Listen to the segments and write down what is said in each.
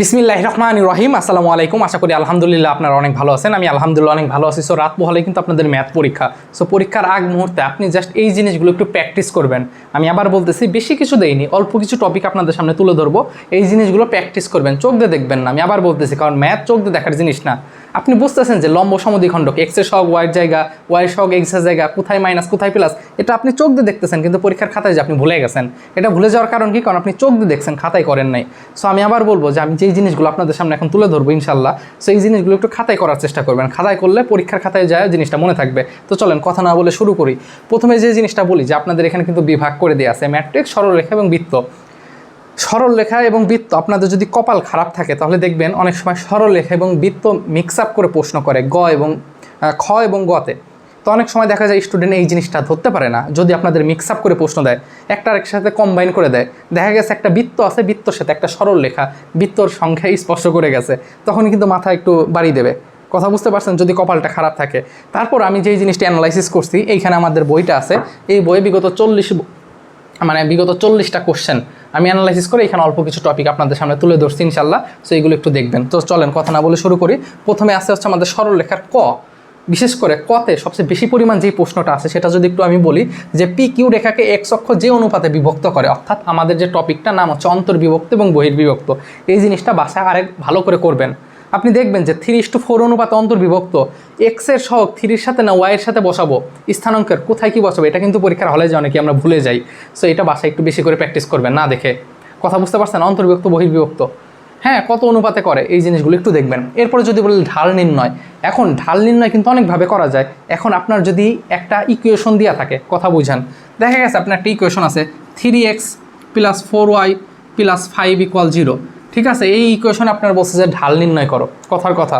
বিসমিল্লাহ রহমান রহিম আসসালামু আলাইকুম। আশা করি আলহামদুলিল্লাহ আপনারা অনেক ভালো আছেন। আমি আলহামদুলিল্লাহ অনেক ভালো আছি। সো রাত পোহালে কিন্তু আপনাদের ম্যাথ পরীক্ষা। সো পরীক্ষার আগ মুহূর্তে আপনি জাস্ট এই জিনিসগুলো একটু প্র্যাকটিস করবেন। আমি আবার বলতেছি, বেশি কিছু দেইনি, অল্প কিছু টপিক আপনাদের সামনে তুলে ধরবো। এই জিনিসগুলো প্র্যাকটিস করবেন, চোখ দিয়ে দেখবেন না। আমি আবার বলতেছি, কারণ ম্যাথ চোখ দিয়ে দেখার জিনিস না। আপনি বুঝতেছেন যে লম্ব সমদ্বিখণ্ডক এক্সের সহগ ওয়াইয়ের জায়গা ওয়াইয়ের সহগ এক্সের জায়গা, কোথায় মাইনাস কোথায় প্লাস এটা আপনি চোখ দিয়ে দেখতেছেন, কিন্তু পরীক্ষার খাতায় যে আপনি ভুলে গেছেন। এটা ভুলে যাওয়ার কারণ কি? কারণ আপনি চোখ দিয়ে দেখছেন, খাতায় করেন নাই। সো আমি আবার বলব যে আমি যেই জিনিসগুলো আপনাদের সামনে এখন তুলে ধরবো ইনশাল্লাহ সো এই জিনিসগুলো একটু খাতায় করার চেষ্টা করবেন। খাতায় করলে পরীক্ষার খাতায় যায়, জিনিসটা মনে থাকবে। তো চলেন, কথা না বলে শুরু করি। প্রথমে যে জিনিসটা বলি, যে আপনাদের এখানে কিন্তু বিভাগ করে দেওয়া আছে ম্যাট্রিক্স সরলরেখা এবং বৃত্ত। সরল লেখা এবং বৃত্ত আপনাদের যদি কপাল খারাপ থাকে, তাহলে দেখবেন অনেক সময় সরল লেখা এবং বৃত্ত মিক্স আপ করে প্রশ্ন করে গ এবং খ এবং গতে তো। অনেক সময় দেখা যায় স্টুডেন্ট এই জিনিসটা ধরতে পারে না, যদি আপনাদের মিক্স আপ করে প্রশ্ন দেয়, একটা আরেক সাথে কম্বাইন করে দেয়। দেখা গেছে একটা বৃত্ত আছে, বৃত্তর সাথে একটা সরল লেখা, বৃত্তর সংখ্যা স্পষ্ট করে গেছে, তখন কিন্তু মাথা একটু বাড়ি দেবে। কথা বুঝতে পারছেন? যদি কপালটা খারাপ থাকে। তারপর আমি যেই জিনিসটা অ্যানালাইসিস করছি, এইখানে আমাদের বইটা আছে। এই বইয়ে বিগত চল্লিশ মানে বিগত চল্লিশটা কোশ্চেন আমি অ্যানালাইসিস করে এখানে অল্প কিছু টপিক আপনাদের সামনে তুলে ধরছি ইনশাল্লাহ সো এইগুলো একটু দেখবেন। তো চলেন, কথা না বলে শুরু করি। প্রথমে আসতে হচ্ছে আমাদের সরল লেখার ক। বিশেষ করে কতে সবচেয়ে বেশি পরিমাণ যে প্রশ্নটা আছে, সেটা যদি একটু আমি বলি, যে পি কিউ রেখাকে এক অক্ষ যে অনুপাতে বিভক্ত করে, অর্থাৎ আমাদের যে টপিকটা নাম হচ্ছে অন্তর্বিভক্ত এবং বহির্বিভক্ত, এই জিনিসটা বাসায় আরেক ভালো করে করবেন। আপনি দেখবেন যে থ্রি টু ফোর অনুপাতে অন্তর্বিভক্ত এক্সের সহগ থ্রির সাথে না ওয়াইয়ের সাথে বসাবো। স্থানাঙ্কের কোথায় কি বসাবো, এটা কিন্তু পরীক্ষার হলে যায় অনেকে আমরা ভুলে যাই। সো এটা বাসায় একটু বেশি করে প্র্যাকটিস করবেন, না দেখে। কথা বুঝতে পারছেন? অন্তর্বিভক্ত, বহির্বিভক্ত। হ্যাঁ কত অনুপাতে করে? এই জিনিসগুলো একটু দেখবেন। এরপরে যদি বলি ঢাল নির্ণয়, এখন ঢাল নির্ণয় কিন্তু অনেকভাবে করা যায়। এখন আপনার যদি একটা ইকুয়েশন দেওয়া থাকে, কথা বুঝান। দেখা গেছে আপনার একটা ইকুয়েশন আছে three x plus four y plus five equal zero ঠিক আছে? এই ইকুয়েশন আপনার বলছে যে ঢাল নির্ণয় করো। কথার কথা।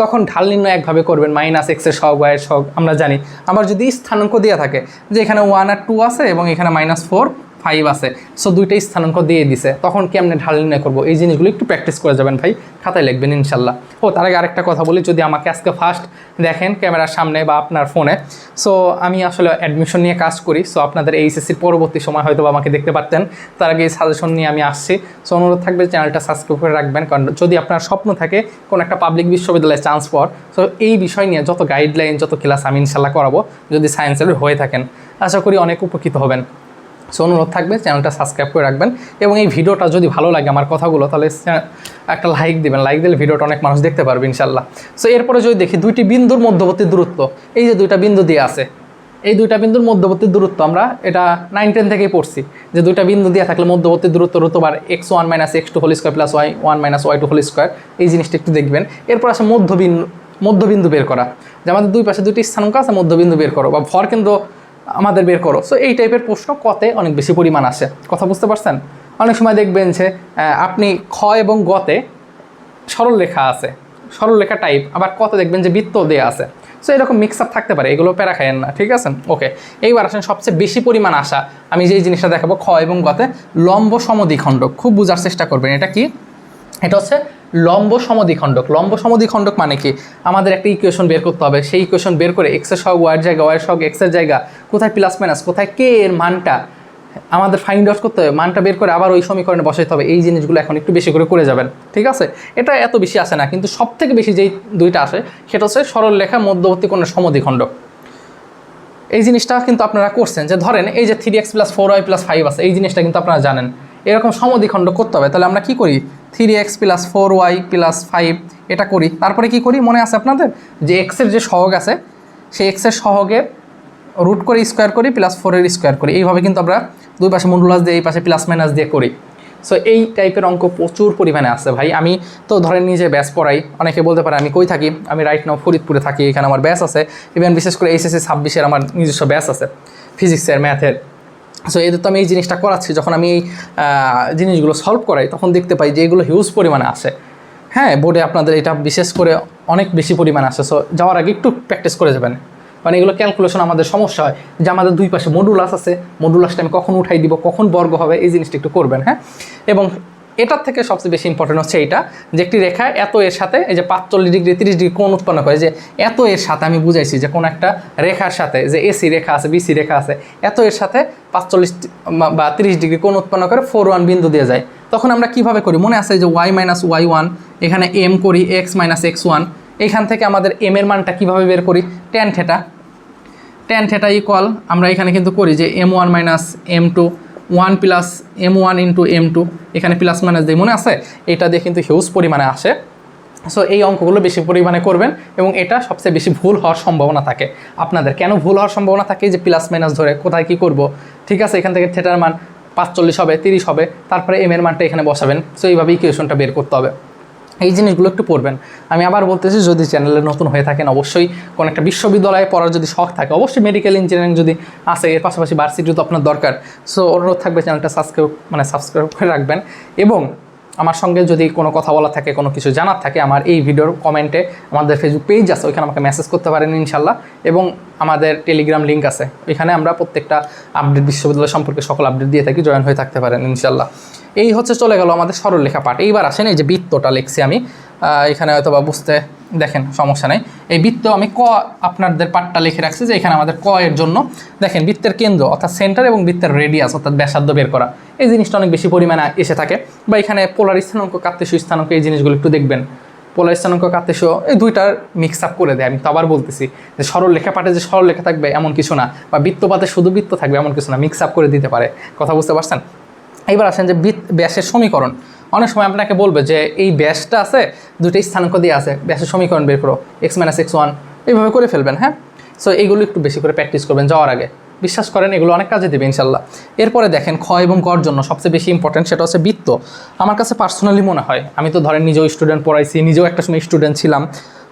তখন ঢাল নির্ণয় একভাবে করবেন। মাইনাস এক্সের সহগ ওয়াইয়ের সহগ, আমরা জানি। আবার যদি স্থানাঙ্ক দেওয়া থাকে, যে এখানে ওয়ান আর টু আছে এবং এখানে মাইনাস ফোর ফাইভ আছে। সো দুইটাই স্থানাঙ্ক দিয়ে দিছে। তখন কেমনে ঢাল নির্ণয় করব? এই জিনিসগুলো একটু প্র্যাকটিস করে যাবেন ভাই। খাতায় লিখবেন ইনশাল্লাহ। ও, তার আগে আরেকটা কথা বলি, যদি আমাকে আজকে ফার্স্ট দেখেন ক্যামেরার সামনে বা আপনার ফোনে সো আমি আসলে অ্যাডমিশন নিয়ে কাজ করি। সো আপনাদের এইচএসসির পরবর্তী সময় হয়তো আমাকে দেখতে পারতেন। তার আগে এই সাজেশন নিয়ে আমি আসছি। সো অনুরোধ থাকবে চ্যানেলটা সাবস্ক্রাইব করে রাখবেন। কারণ যদি আপনার স্বপ্ন থাকে কোনো একটা পাবলিক বিশ্ববিদ্যালয়ে চান্স পাওয়ার সো এই বিষয় নিয়ে যত গাইডলাইন যত ক্লাস আমি ইনশাল্লাহ করাবো, যদি সায়েন্সের হয়ে থাকেন। আশা করি অনেক উপকৃত হবেন। সো অনুরোধ থাকবে, চ্যানেলটা সাবস্ক্রাইব করে রাখবেন এবং এই ভিডিওটা যদি ভালো লাগে আমার কথাগুলো, তাহলে একটা লাইক দিবেন। লাইক দিলে ভিডিওটা অনেক মানুষ দেখতে পারবে ইনশাল্লাহ সো এরপরে যদি দেখি দুইটি বিন্দুর মধ্যবর্তী দূরত্ব, এই যে দুইটা বিন্দু দিয়ে আছে, এই দুইটা বিন্দুর মধ্যবর্তী দূরত্ব আমরা এটা নাইন টেন থেকেই পড়ছি। যে দুইটা বিন্দু দিয়ে থাকলে মধ্যবর্তী দূরত্ব রুতবার x one minus x two whole square plus y one minus y two whole square এই জিনিসটা একটু দেখবেন। এরপর আছে মধ্যবিন্দু মধ্যবিন্দু বের করা। যে আমাদের দুই পাশে দুইটি স্থানাঙ্ক আছে, মধ্যবিন্দু বের করো বা ভর কিন্তু আমাদের বের করো। সো এই টাইপের প্রশ্ন কতে অনেক বেশি পরিমাণ আসে। কথা বুঝতে পারছেন? অনেক সময় দেখবেন যে আপনি খ এবং গতে সরল লেখা আছে। সরল লেখা টাইপ আবার কত দেখবেন যে বৃত্ত দেওয়া আছে। সো এরকম মিক্স আপ থাকতে পারে, এগুলো প্যারা খাইয়েন না, ঠিক আছে? ওকে এইবার আসেন সবচেয়ে বেশি পরিমাণ আসা। আমি যেই জিনিসটা দেখাবো, খ এবং গতে লম্ব সমদ্বিখণ্ডক, খুব বোঝার চেষ্টা করবেন। এটা কি? এটা হচ্ছে লম্ব সমদ্বিখণ্ডক লম্ব সমদ্বিখণ্ডক মানে কি? আমাদের একটা ইকুয়েশন বের করতে হবে। সেই ইকুয়েশন বের করে এক্সের সহগ ওয়াইয়ের জায়গা ওয়াইয়ের সহগ এক্সের জায়গা, কোথায় প্লাস মাইনাস কোথায় কে এর মানটা আমাদের ফাইন্ড আউট করতে হবে। মানটা বের করে আবার ওই সমীকরণে বসাইতে হবে। এই জিনিসগুলো এখন একটু বেশি করে করে যাবেন। ঠিক আছে? এটা এত বেশি আসে না, কিন্তু সব থেকে বেশি যেই দুইটা আসে, সেটা হচ্ছে সরল লেখা মধ্যবর্তী কোনো সমদ্বিখণ্ডক এই জিনিসটা কিন্তু আপনারা করছেন। যে ধরেন এই যে three x plus four y plus five আছে, এই জিনিসটা কিন্তু আপনারা জানেন। এরকম সমদ্বিখণ্ড করতে হবে। তাহলে আমরা কি করি? Three x plus four y plus five এটা করি। তারপরে কি করি? মনে আছে আপনাদের? যে এক্সের যে সহগ আছে, সেই এক্সের সহগের রুট করে স্কোয়ার করি প্লাস ফোরের স্কোয়ার করি। এইভাবে কিন্তু আমরা দুই পাশে মন্ডুলাস দিয়ে, এই পাশে প্লাস মাইনাস দিয়ে করি। সো এই টাইপের অঙ্ক প্রচুর পরিমাণে আছে ভাই। আমি তো ধরেন নিজে ব্যাস পড়াই। অনেকে বলতে পারে, আমি কই থাকি? আমি রাইট নাও ফরিদপুরে থাকি, এখানে আমার ব্যাস আছে। ইভেন বিশেষ করে এইচএসসি ছাব্বিশের আমার নিজস্ব ব্যাস আছে ফিজিক্সের ম্যাথের সো এদের তো আমি এই জিনিসটা করাচ্ছি, যখন আমি এই জিনিসগুলো সলভ করাই, তখন দেখতে পাই যে এগুলো হিউজ পরিমাণে আসে হ্যাঁ বোর্ডে আপনাদের এটা বিশেষ করে অনেক বেশি পরিমাণে আসে সো যাওয়ার আগে একটু প্র্যাকটিস করে যাবেন। মানে এগুলো ক্যালকুলেশন আমাদের সমস্যা হয় যে আমাদের দুই পাশে মডুলাস আছে মডুলাসটা আমি কখন উঠাই দিব, কখন বর্গ হবে, এই জিনিসটা একটু করবেন হ্যাঁ? এবং এটার থেকে সবচেয়ে বেশি ইম্পর্টেন্ট হচ্ছে এইটা, যে একটি রেখা এত এর সাথে, এই যে পাঁচচল্লিশ ডিগ্রি, তিরিশ ডিগ্রি কোন উৎপন্ন করে, যে এত এর সাথে আমি বুঝাইছি যে কোন একটা রেখার সাথে, যে এসি রেখা আছে, বিসি রেখা আছে, এত এর সাথে পাঁচচল্লিশ বা তিরিশ ডিগ্রি কোন উৎপন্ন করে ফোর ওয়ান বিন্দু দিয়ে যায়। তখন আমরা কীভাবে করি? মনে আছে যে ওয়াই মাইনাস ওয়াই ওয়ান এখানে এম করি এক্স মাইনাস এক্স ওয়ান এখান থেকে আমাদের এম এর মানটা কীভাবে বের করি? Tan theta tan theta equal আমরা এখানে কিন্তু করি যে m one minus m two one plus m one into m two, এখানে প্লাস মাইনাস দিয়ে মনে আছে? এটা দিয়ে কিন্তু হিউজ পরিমাণে আসে। সো এই অঙ্কগুলো বেশি পরিমাণে করবেন এবং এটা সবচেয়ে বেশি ভুল হওয়ার সম্ভাবনা থাকে। আপনাদের কেন ভুল হওয়ার সম্ভাবনা থাকে? যে প্লাস মাইনাস ধরে কোথায় কি করব? ঠিক আছে, এখান থেকে থেটার মান পাঁচচল্লিশ হবে, তিরিশ হবে, তারপরে এম এর মানটা এখানে বসাবেন। সো এইভাবে ইকুয়েশনটা বের করতে হবে। এই জিনিসগুলো একটু পড়বেন। আমি আবার বলতেছি, যদি চ্যানেলে নতুন হয়ে থাকেন, অবশ্যই কোনো একটা বিশ্ববিদ্যালয়ে পড়ার যদি শখ থাকে, অবশ্যই মেডিকেল ইঞ্জিনিয়ারিং যদি আসে এর পাশাপাশি ভার্সিটিও তো আপনার দরকার। সো অনুরোধ থাকবে চ্যানেলটা সাবস্ক্রাইব মানে সাবস্ক্রাইব করে রাখবেন। এবং আমার সঙ্গে যদি কোনো কথা বলা থাকে, কোনো কিছু জানার থাকে, আমার এই ভিডিওর কমেন্টে আমাদের ফেসবুক পেজ আছে, ওইখানে আমাকে মেসেজ করতে পারেন ইনশাল্লাহ। এবং আমাদের টেলিগ্রাম লিঙ্ক আছে, ওইখানে আমরা প্রত্যেকটা আপডেট বিশ্ববিদ্যালয় সম্পর্কে সকল আপডেট দিয়ে থাকি, জয়েন হয়ে থাকতে পারেন ইনশাল্লাহ। এই হচ্ছে চলে গেল আমাদের সরলরেখা পাঠ। এইবার আসেন এই যে বৃত্তটা লিখছি আমি। এখানে হয়তো বা বুঝতে দেখেন, সমস্যা নেই। এই বৃত্ত আমি ক আপনাদের পাঠটা লিখে রাখছি যে এখানে আমাদের ক এর জন্য। দেখেন, বৃত্তের কেন্দ্র, অর্থাৎ সেন্টার এবং বৃত্তের রেডিয়াস অর্থাৎ ব্যাসার্ধ বের করা। এই জিনিসটা অনেক বেশি পরিমাণে এসে থাকে। বা এখানে পোলার স্থানাঙ্ক কার্তেশ স্থানাঙ্ক, এই জিনিসগুলো একটু দেখবেন। পোলার স্থানাঙ্ক কার্তেশ এই দুইটার মিক্স আপ করে দেয়। আমি তো আবার বলতেছি যে সরল লেখা পাঠে যে সরল লেখা থাকবে এমন কিছু না, বা বৃত্তপাতে শুধু বৃত্ত থাকবে এমন কিছু না মিক্স আপ করে দিতে পারে। কথা বুঝতে পারছেন? এবার আসেন যে বৃত্ত, ব্যাসের সমীকরণ। অনেক সময় আপনাকে বলবে যে এই ব্যাসটা আছে দুটো স্থানাঙ্ক দিয়ে আছে, ব্যাসের সমীকরণ বের করো এক্স মাইনাস এক্স ওয়ান এইভাবে করে ফেলবেন হ্যাঁ? সো এইগুলো একটু বেশি করে প্র্যাকটিস করবেন যাওয়ার আগে। বিশ্বাস করেন, এগুলো অনেক কাজে দেবে, ইনশাল্লাহ। এরপরে দেখেন ক্ষয় এবং গড় জন্য সবচেয়ে বেশি ইম্পর্টেন্ট সেটা হচ্ছে বৃত্ত। আমার কাছে পার্সোনালি মনে হয়, আমি তো ধরেন নিজেও স্টুডেন্ট পড়াইছি, নিজেও একটা সময় স্টুডেন্ট ছিলাম।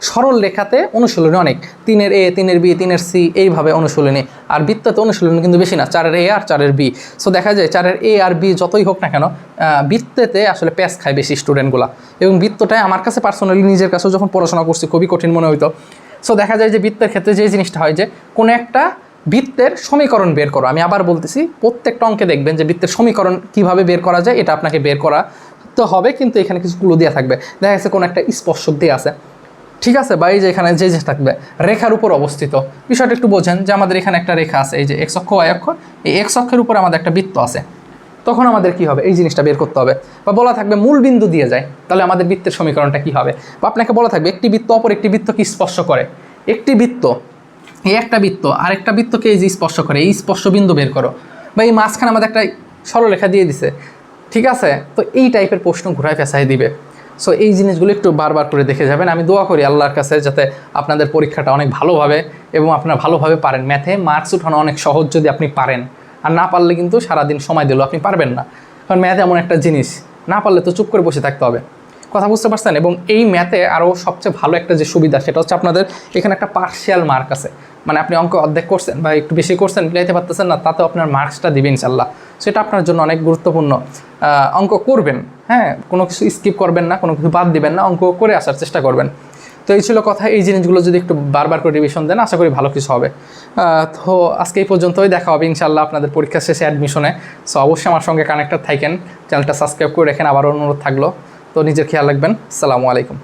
সরল রেখাতে অনুশীলনী অনেক। তিনের এ, তিনের বি, তিনের সি এইভাবে অনুশীলনী। আর বৃত্ততে অনুশীলনী কিন্তু বেশি না, চারের এ আর চারের বি। সো দেখা যায় চারের এ আর বি যতই হোক না কেন বৃত্তেতে আসলে প্যাস খায় বেশি স্টুডেন্টগুলা। এবং বৃত্তটাই আমার কাছে পার্সোনালি নিজের কাছেও যখন পড়াশোনা করছি, খুবই কঠিন মনে হইতো। সো দেখা যায় যে বৃত্তের ক্ষেত্রে যে জিনিসটা হয় যে, কোনো একটা বৃত্তের সমীকরণ বের করো। আমি আবার বলতেছি, প্রত্যেকটা অঙ্কে দেখবেন যে বৃত্তের সমীকরণ কীভাবে বের করা যায়, এটা আপনাকে বের করা তো হবে, কিন্তু এখানে কিছু ক্লু দেওয়া থাকবে। দেখা যাচ্ছে কোনো একটা স্পর্শক দিয়ে আছে। ঠিক আছে? বা এই যে এখানে যে যে থাকবে, রেখার উপর অবস্থিত। বিষয়টা একটু বোঝেন যে আমাদের এখানে একটা রেখা আছে, এই যে এক্স অক্ষ ওয়াই অক্ষ, এই এক্স অক্ষের উপর আমাদের একটা বৃত্ত আছে। তখন আমাদের কি হবে? এই জিনিসটা বের করতে হবে। বা বলা থাকবে মূল বিন্দু দিয়ে যায়, তাহলে আমাদের বৃত্তের সমীকরণটা কি হবে? বা আপনাকে বলা থাকবে একটি বৃত্ত অপর একটি বৃত্ত কি স্পর্শ করে? একটি বৃত্ত, এই একটা বৃত্ত, আরেকটা বৃত্তকে এই যে স্পর্শ করে, এই স্পর্শ বিন্দু বের করো। বা এই মাঝখানে আমাদের একটা সরলরেখা দিয়ে দিছে। ঠিক আছে? তো এই টাইপের প্রশ্ন ঘুরায় ফেসাই দিবে। সো এই জিনিসগুলো একটু বারবার করে দেখে যাবেন। আমি দোয়া করি আল্লাহর কাছে যাতে আপনাদের পরীক্ষাটা অনেক ভালোভাবে এবং আপনারা ভালোভাবে পারেন। ম্যাথে মার্কস উঠানো অনেক সহজ যদি আপনি পারেন। আর না পারলে কিন্তু সারাদিন সময় দিলেও আপনি পারবেন না। কারণ ম্যাথ এমন একটা জিনিস। না পারলে তো চুপ করে বসে থাকতে হবে। কথা বুঝতে পারছেন? এবং এই ম্যাথে আরও সবচেয়ে ভালো একটা যে সুবিধা, সেটা হচ্ছে আপনাদের এখানে একটা পার্শিয়াল মার্ক আছে। মানে আপনি অঙ্ক অর্ধেক করছেন বা একটু বেশি করছেন, মিলাইতে পারতেছেন না, তাতেও আপনার মার্কসটা দিবেন ইনশাল্লাহ সেটা আপনার জন্য অনেক গুরুত্বপূর্ণ। অঙ্ক করবেন হ্যাঁ? কোনো কিছু স্কিপ করবেন না, কোনো কিছু বাদ দিবেন না, অঙ্ক করে আসার চেষ্টা করবেন। তো এই ছিল কথা, এই জিনিসগুলো যদি একটু বারবার করে রিভিশন দেন, আশা করি ভালো কিছু হবে। তো আজকে এই পর্যন্তই, দেখা হবে ইনশাল্লাহ আপনাদের পরীক্ষা শেষে অ্যাডমিশনে সো অবশ্যই আমার সঙ্গে কানেক্টেড থাকেন চ্যানেলটা সাবস্ক্রাইব করে রেখেন আবার অনুরোধ থাকল। তো নিজের খেয়াল রাখবেন। সালামু আলাইকুম।